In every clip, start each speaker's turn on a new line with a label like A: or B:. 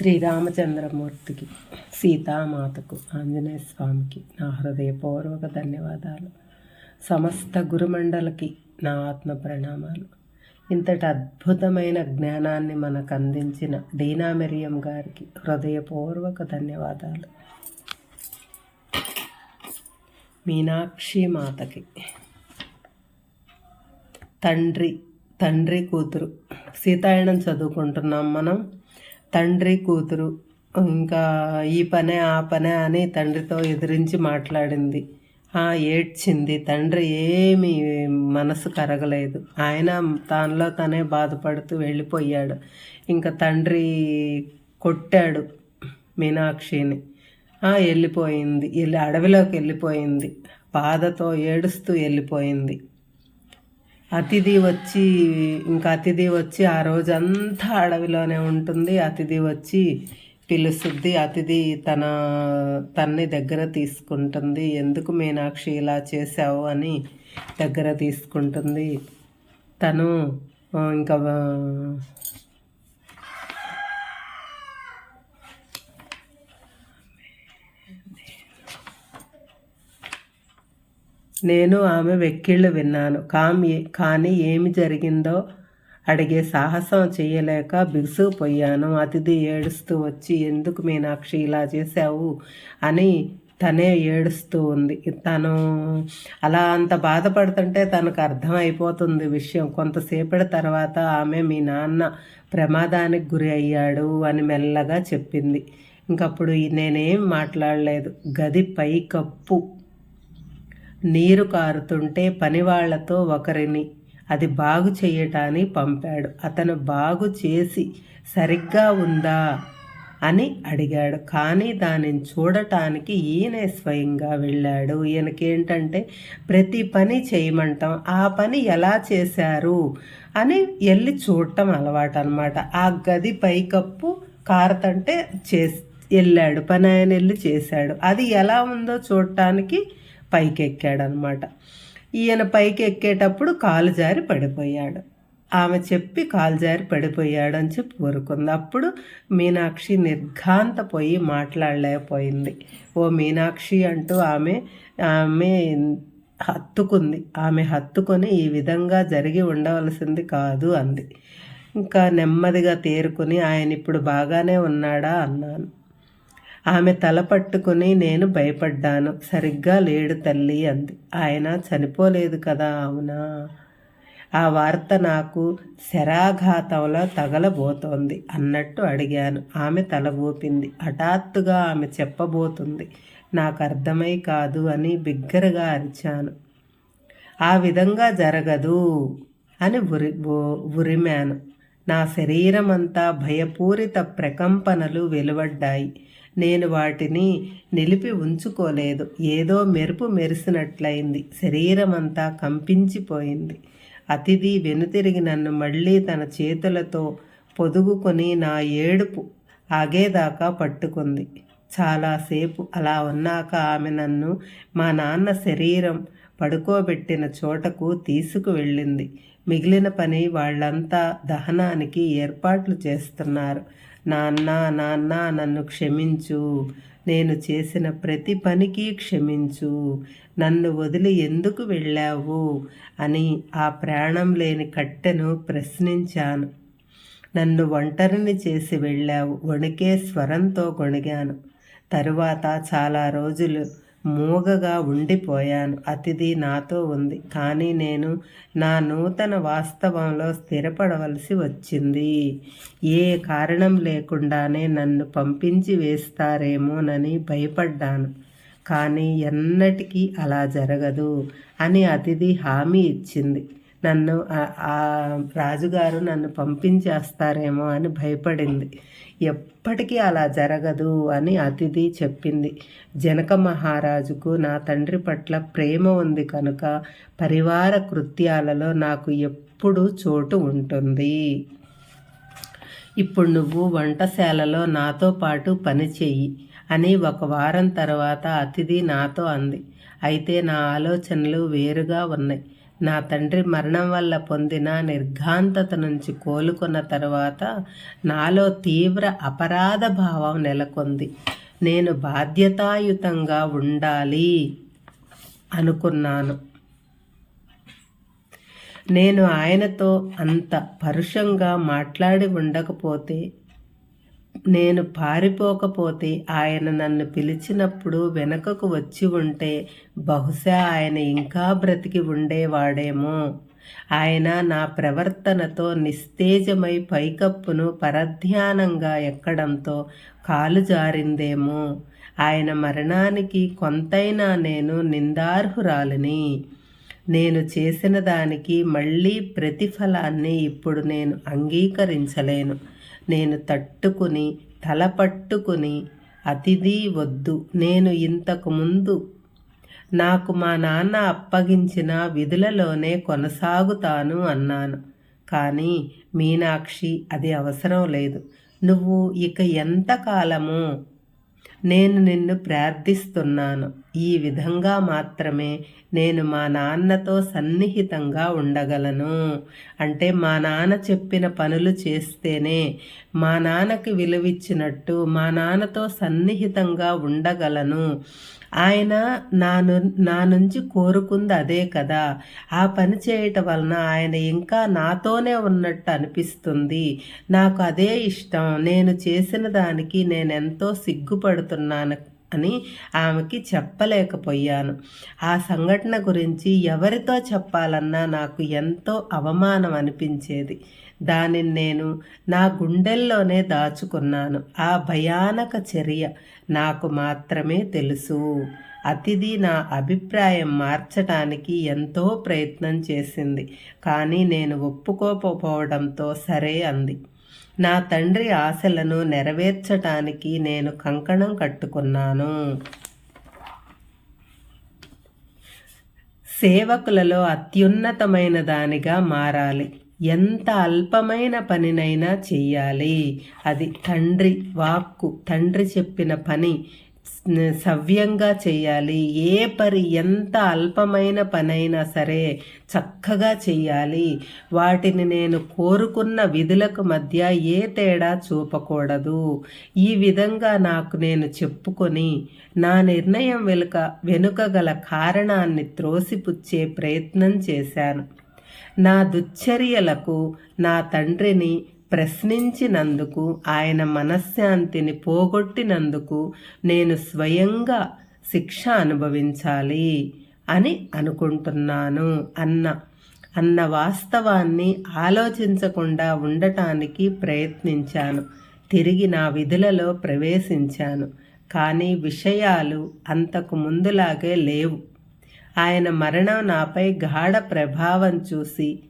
A: శ్రీరామచంద్రమూర్తికి సీతామాతకు ఆంజనేయ స్వామికి నా హృదయపూర్వక ధన్యవాదాలు. సమస్త గురుమండలకి నా ఆత్మ ప్రణామాలు. ఇంతటి అద్భుతమైన జ్ఞానాన్ని మనకు అందించిన డీనా మెరియం గారికి హృదయపూర్వక ధన్యవాదాలు. మీనాక్షి మాతకి తండ్రి తండ్రి కూతురు సీతాయనం చదువుకుంటున్నాం మనం. తండ్రి కూతురు. ఇంకా ఈ పనే ఆ పనే అని తండ్రితో ఎదిరించి మాట్లాడింది. ఏడ్చింది. తండ్రి ఏమి మనసు కరగలేదు. ఆయన తనలో తనే బాధపడుతూ వెళ్ళిపోయాడు. ఇంకా తండ్రి కొట్టాడు మీనాక్షిని. వెళ్ళిపోయింది. వెళ్ళి అడవిలోకి వెళ్ళిపోయింది. బాధతో ఏడుస్తూ వెళ్ళిపోయింది. అతిథి వచ్చి ఇంకా అతిథి వచ్చి ఆ రోజంతా అడవిలోనే ఉంటుంది. అతిథి వచ్చి పిలుస్తుంది. అతిథి తన తన్ని దగ్గర తీసుకుంటుంది. ఎందుకు మీనాక్షి ఇలా చేసావు అని దగ్గర తీసుకుంటుంది. తను ఇంకా నేను ఆమె వెక్కిళ్ళు విన్నాను. కామి కానీ ఏమి జరిగిందో అడిగే సాహసం చేయలేక బిగుసుకుపోయాను అతిథి ఏడుస్తూ వచ్చి ఎందుకు మీనాక్షి ఇలా చేశావు? అని తనే ఏడుస్తూ ఉంది. తను అలా అంత బాధపడుతుంటే తనకు అర్థమైపోతుంది విషయం. కొంతసేపటి తర్వాత ఆమె మీ నాన్న ప్రమాదానికి గురి అయ్యాడు అని మెల్లగా చెప్పింది. ఇంకప్పుడు నేనేం మాట్లాడలేదు. గది పైకప్పు. నీరు కారుతుంటే పనివాళ్ళతో ఒకరిని అది బాగు చేయటాన్ని పంపాడు. అతను బాగు చేసి సరిగ్గా ఉందా అని అడిగాడు. కానీ దానిని చూడటానికి ఈయనే స్వయంగా వెళ్ళాడు. ఈయనకేంటంటే ప్రతి పని చేయమంటాం. ఆ పని ఎలా చేశారు అని వెళ్ళి చూడటం అలవాటు అనమాట ఆ గది పైకప్పు కారతంటే చేసి వెళ్ళాడు పని ఆయన వెళ్ళి చేశాడు. అది ఎలా ఉందో చూడటానికి పైకి ఎక్కాడనమాట ఈయన పైకి ఎక్కేటప్పుడు కాలు జారి పడిపోయాడు. ఆమె చెప్పి కాలు జారి పడిపోయాడని చెప్పి ఊరుకుంది. అప్పుడు మీనాక్షి నిర్ఘాంతపోయి మాట్లాడలేకపోయింది. ఓ మీనాక్షి అంటూ ఆమె ఆమె హత్తుకుంది. ఆమె హత్తుకొని ఈ విధంగా జరిగి ఉండవలసింది కాదు అంది. ఇంకా నెమ్మదిగా తేరుకుని ఆయన ఇప్పుడు బాగానే ఉన్నాడా? అన్నాను. ఆమె తల పట్టుకుని నేను భయపడ్డాను. సరిగ్గా లేడు తల్లి అంది. ఆయన చనిపోలేదు కదా అవునా? ఆ వార్త నాకు శరాఘాతంలో తగలబోతోంది అన్నట్టు అడిగాను. ఆమె తల ఊపింది. హఠాత్తుగా ఆమె చెప్పబోతుంది. నాకు అర్థమై కాదు అని బిగ్గరగా అరిచాను. ఆ విధంగా జరగదు అని ఉరి ఉరిమాను. నా శరీరం అంతా భయపూరిత ప్రకంపనలు వెలువడ్డాయి. నేను వాటిని నిలిపి ఉంచుకోలేదు. ఏదో మెరుపు మెరిసినట్లయింది. శరీరం అంతా కంపించిపోయింది. అతిథి వెనుతిరిగి నన్ను మళ్ళీ తన చేతులతో పొదుగుకొని నా ఏడుపు ఆగేదాకా పట్టుకుంది. చాలాసేపు అలా ఉన్నాక ఆమె నన్ను మా నాన్న శరీరం పడుకోబెట్టిన చోటకు తీసుకువెళ్ళింది. మిగిలిన పని వాళ్ళంతా దహనానికి ఏర్పాట్లు చేస్తున్నారు. నాన్న నాన్న నన్ను క్షమించు. నేను చేసిన ప్రతి పనికి క్షమించు. నన్ను వదిలి ఎందుకు వెళ్ళావు? అని ఆ ప్రాణం లేని కట్టెను ప్రశ్నించాను. నన్ను ఒంటరిని చేసి వెళ్ళావు. వణికే స్వరంతో గొణిగాను తరువాత చాలా రోజులు మూగగా ఉండిపోయాను. అతిథి నాతో ఉంది. కానీ నేను నా నూతన వాస్తవంలో స్థిరపడవలసి వచ్చింది. ఏ కారణం లేకుండానే నన్ను పంపించి వేస్తారేమోనని భయపడ్డాను. కానీ ఎన్నటికీ అలా జరగదు అని అతిథి హామీ ఇచ్చింది. నన్ను ఆ రాజుగారు నన్ను పంపించేస్తారేమో అని భయపడింది. ఎప్పటికీ అలా జరగదు అని అతిథి చెప్పింది. జనక మహారాజుకు నా తండ్రి పట్ల ప్రేమ ఉంది కనుక పరివార కృత్యాలలో నాకు ఎప్పుడు చోటు ఉంటుంది. ఇప్పుడు నువ్వు వంటశాలలో నాతో పాటు పని చెయ్యి అని ఒక వారం తర్వాత అతిథి నాతో అంది. అయితే నా ఆలోచనలు వేరుగా ఉన్నాయి. నా తండ్రి మరణం వల్ల పొందిన నిర్ఘాంతత నుంచి కోలుకున్న తర్వాత నాలో తీవ్ర అపరాధ భావం నెలకొంది. నేను బాధ్యతాయుతంగా ఉండాలి అనుకున్నాను. నేను ఆయనతో అంత పరుషంగా మాట్లాడి ఉండకపోతే నేను పారిపోకపోతే ఆయన నన్ను పిలిచినప్పుడు వెనకకు వచ్చి ఉంటే బహుశా ఆయన ఇంకా బ్రతికి ఉండేవాడేమో. ఆయన నా ప్రవర్తనతో నిస్తేజమై పైకప్పును పరధ్యానంగా ఎక్కడంతో కాలు జారిందేమో. ఆయన మరణానికి కొంతైనా నేను నిందార్హురాలిని. నేను చేసిన దానికి మళ్ళీ ప్రతిఫలాన్ని ఇప్పుడు నేను అంగీకరించలేను. నేను తట్టుకుని తల పట్టుకుని అతిథి వద్దు నేను ఇంతకు ముందు. నాకు మా నాన్న అప్పగించిన విధులలోనే కొనసాగుతాను అన్నాను. కానీ మీనాక్షి అది అవసరం లేదు. నువ్వు ఇక ఎంతకాలము నేను నిన్ను ప్రార్థిస్తున్నాను. ఈ విధంగా మాత్రమే నేను మా నాన్నతో సన్నిహితంగా ఉండగలను. అంటే మా నాన్న చెప్పిన పనులు చేస్తేనే మా నాన్నకి విలువిచ్చినట్టు మా నాన్నతో సన్నిహితంగా ఉండగలను. ఆయన నాను నా నుంచి కోరుకుంది అదే కదా. ఆ పని చేయటం వలన ఆయన ఇంకా నాతోనే ఉన్నట్టు అనిపిస్తుంది. నాకు అదే ఇష్టం. నేను చేసిన దానికి నేను ఎంతో సిగ్గుపడుతున్నాను అని ఆమెకి చెప్పలేకపోయాను. ఆ సంఘటన గురించి ఎవరితో చెప్పాలన్నా నాకు ఎంతో అవమానం అనిపించేది. దానిని నేను నా గుండెల్లోనే దాచుకున్నాను. ఆ భయానక చర్య నాకు మాత్రమే తెలుసు. అతిథి నా అభిప్రాయం మార్చటానికి ఎంతో ప్రయత్నం చేసింది. కానీ నేను ఒప్పుకోకపోవడంతో సరే అంది. నా తండ్రి ఆశలను నెరవేర్చటానికి నేను కంకణం కట్టుకున్నాను. సేవకులలో అత్యున్నతమైన దానిగా మారాలి. ఎంత అల్పమైన పనినైనా చెయ్యాలి. అది తండ్రి వాక్కు తండ్రి చెప్పిన పని సవ్యంగా చేయాలి ఏ పరి ఎంత అల్పమైన పనైనా సరే చక్కగా చేయాలి వాటిని నేను కోరుకున్న విధులకు మధ్య ఏ తేడా చూపకూడదు. ఈ విధంగా నాకు నేను చెప్పుకొని నా నిర్ణయం వెనుక వెనుక గల కారణాన్ని త్రోసిపుచ్చే ప్రయత్నం చేశాను. నా దుశ్చర్యలకు నా తండ్రిని ప్రశ్నించినందుకు ఆయన మనశ్శాంతిని పోగొట్టినందుకు నేను స్వయంగా శిక్ష అనుభవించాలి అని అనుకుంటున్నాను అన్న అన్న వాస్తవాన్ని ఆలోచించకుండా ఉండటానికి ప్రయత్నించాను. తిరిగి నా విధులలో ప్రవేశించాను. కానీ విషయాలు అంతకు ముందులాగే లేవు. ఆయన మరణం నాపై గాఢ ప్రభావం చూసి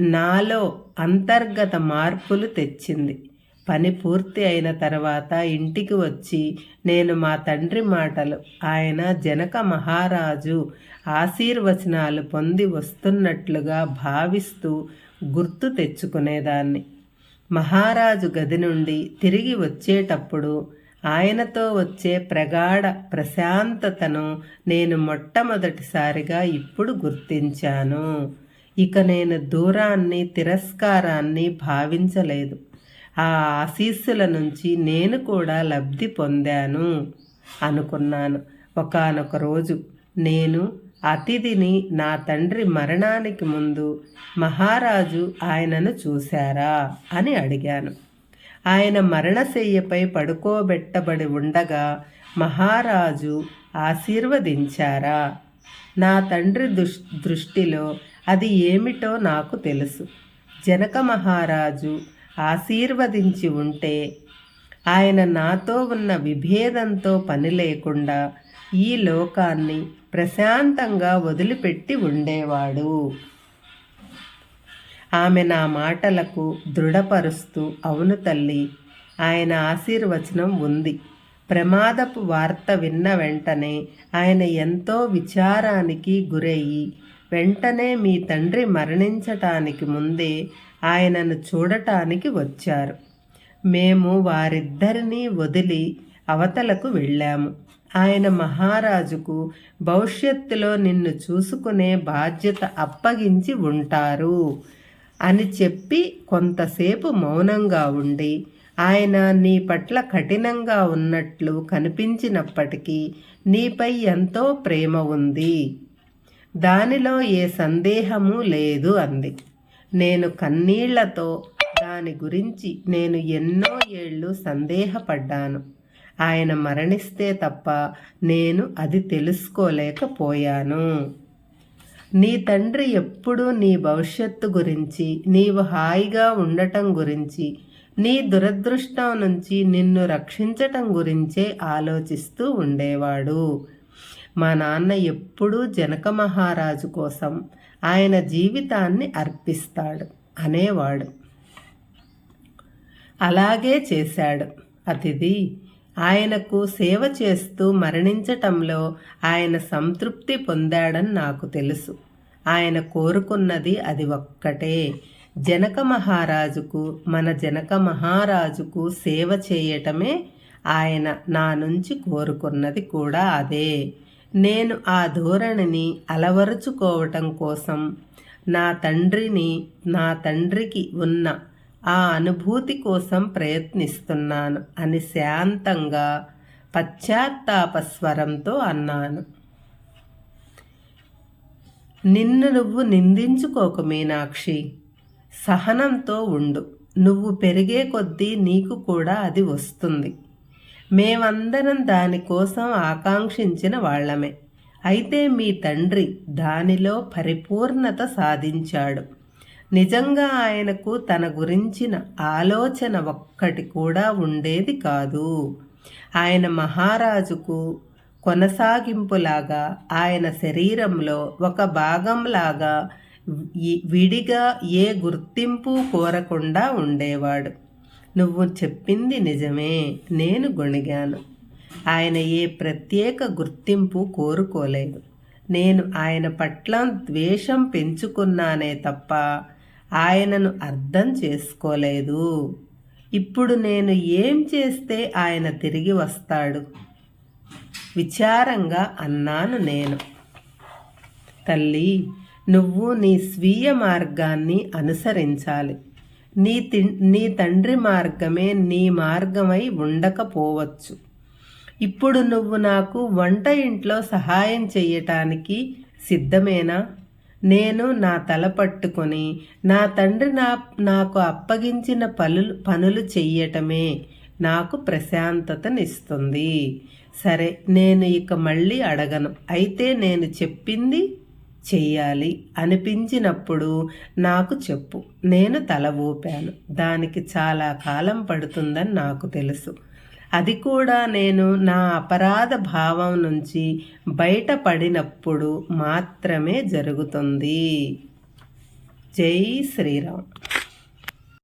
A: నాలో అంతర్గత మార్పులు తెచ్చింది. పని పూర్తి అయిన తర్వాత ఇంటికి వచ్చి నేను మా తండ్రి మాటలు ఆయన జనక మహారాజు ఆశీర్వచనాలు పొంది వస్తున్నట్లుగా భావిస్తూ గుర్తు తెచ్చుకునేదాన్ని. మహారాజు గది నుండి తిరిగి వచ్చేటప్పుడు ఆయనతో వచ్చే ప్రగాఢ ప్రశాంతతను నేను మొట్టమొదటిసారిగా ఇప్పుడు గుర్తించాను. ఇక నేను దూరాన్ని తిరస్కారాన్ని భావించలేదు. ఆ ఆశీస్సుల నుంచి నేను కూడా లబ్ధి పొందాను అనుకున్నాను. ఒకనొక రోజు నేను అతిథిని నా తండ్రి మరణానికి ముందు మహారాజు ఆయనను చూశారా అని అడిగాను. ఆయన మరణశయ్యపై పడుకోబెట్టబడి ఉండగా మహారాజు ఆశీర్వదించారా? నా తండ్రి దృష్టిలో అది ఏమిటో నాకు తెలుసు. జనక మహారాజు ఆశీర్వదించి ఉంటే ఆయన నాతో ఉన్న విభేదంతో పని లేకుండా ఈ లోకాన్ని ప్రశాంతంగా వదిలిపెట్టి ఉండేవాడు. ఆమె నా మాటలకు దృఢపరుస్తూ అవును తల్లి ఆయన ఆశీర్వచనం ఉంది. ప్రమాదపు వార్త విన్న వెంటనే ఆయన ఎంతో విచారానికి గురయ్యి వెంటనే మీ తండ్రి మరణించటానికి ముందే ఆయనను చూడటానికి వచ్చారు. మేము వారిద్దరినీ వదిలి అవతలకు వెళ్ళాము. ఆయన మహారాజుకు భవిష్యత్తులో నిన్ను చూసుకునే బాధ్యత అప్పగించి ఉంటారు. అని చెప్పి కొంతసేపు మౌనంగా ఉండి ఆయన నీ పట్ల కఠినంగా ఉన్నట్లు కనిపించినప్పటికీ నీపై ఎంతో ప్రేమ ఉంది. దానిలో ఏ సందేహము లేదు అంది. నేను కన్నీళ్ళతో దాని గురించి నేను ఎన్నో ఏళ్ళు సందేహపడ్డాను. ఆయన మరణిస్తే తప్ప నేను అది తెలుసుకోలేకపోయాను. నీ తండ్రి ఎప్పుడూ నీ భవిష్యత్తు గురించి నీవు హాయిగా ఉండటం గురించి నీ దురదృష్టం నుంచి నిన్ను రక్షించటం గురించే ఆలోచిస్తూ ఉండేవాడు. మా నాన్న ఎప్పుడూ జనక మహారాజు కోసం ఆయన జీవితాన్ని అర్పిస్తాడు అనేవాడు. అలాగే చేశాడు. అతిథి ఆయనకు సేవ చేస్తూ మరణించటంలో ఆయన సంతృప్తి పొందాడని నాకు తెలుసు. ఆయన కోరుకున్నది అది ఒక్కటే. జనక మహారాజుకు మన జనక మహారాజుకు సేవ చేయటమే ఆయన నా నుంచి కోరుకున్నది కూడా అదే. నేను ఆ ధోరణిని అలవరుచుకోవటం కోసం నా తండ్రిని నా తండ్రికి ఉన్న ఆ అనుభూతి కోసం ప్రయత్నిస్తున్నాను అని శాంతంగా పశ్చాత్తాప స్వరంతో అన్నాను. నిన్ను నువ్వు నిందించుకోకు మీనాక్షి. సహనంతో ఉండు. నువ్వు పెరిగే కొద్దీ నీకు కూడా అది వస్తుంది. మేమందరం దానికోసం ఆకాంక్షించిన వాళ్ళమే. అయితే మీ తండ్రి దానిలో పరిపూర్ణత సాధించాడు. నిజంగా ఆయనకు తన గురించిన ఆలోచన ఒక్కటి కూడా ఉండేది కాదు. ఆయన మహారాజుకు కొనసాగింపులాగా ఆయన శరీరంలో ఒక భాగంలాగా విడిగా ఏ గుర్తింపు కోరకుండా ఉండేవాడు. నువ్వు చెప్పింది నిజమే నేను గొణిగాను. ఆయన ఏ ప్రత్యేక గుర్తింపు కోరుకోలేదు. నేను ఆయన పట్ల ద్వేషం పెంచుకున్నానే తప్ప ఆయనను అర్థం చేసుకోలేదు. ఇప్పుడు నేను ఏం చేస్తే ఆయన తిరిగి వస్తాడు? విచారంగా అన్నాను నేను. తల్లి నువ్వు నీ స్వీయ మార్గాన్ని అనుసరించాలి. నీ తి నీ తండ్రి మార్గమే నీ మార్గమై ఉండకపోవచ్చు. ఇప్పుడు నువ్వు నాకు వంట ఇంట్లో సహాయం చేయటానికి సిద్ధమేనా? నేను నా తల పట్టుకొని నా తండ్రి నా నాకు అప్పగించిన పనులు పనులు చెయ్యటమే నాకు ప్రశాంతతనిస్తుంది. సరే నేను ఇక మళ్ళీ అడగను. అయితే నేను చెప్పింది చెయ్యాలి అనిపించినప్పుడు నాకు చెప్పు. నేను తల ఊపాను. దానికి చాలా కాలం పడుతుందని నాకు తెలుసు. అది కూడా నేను నా అపరాధ భావం నుంచి బయటపడినప్పుడు మాత్రమే జరుగుతుంది. జై శ్రీరామ్.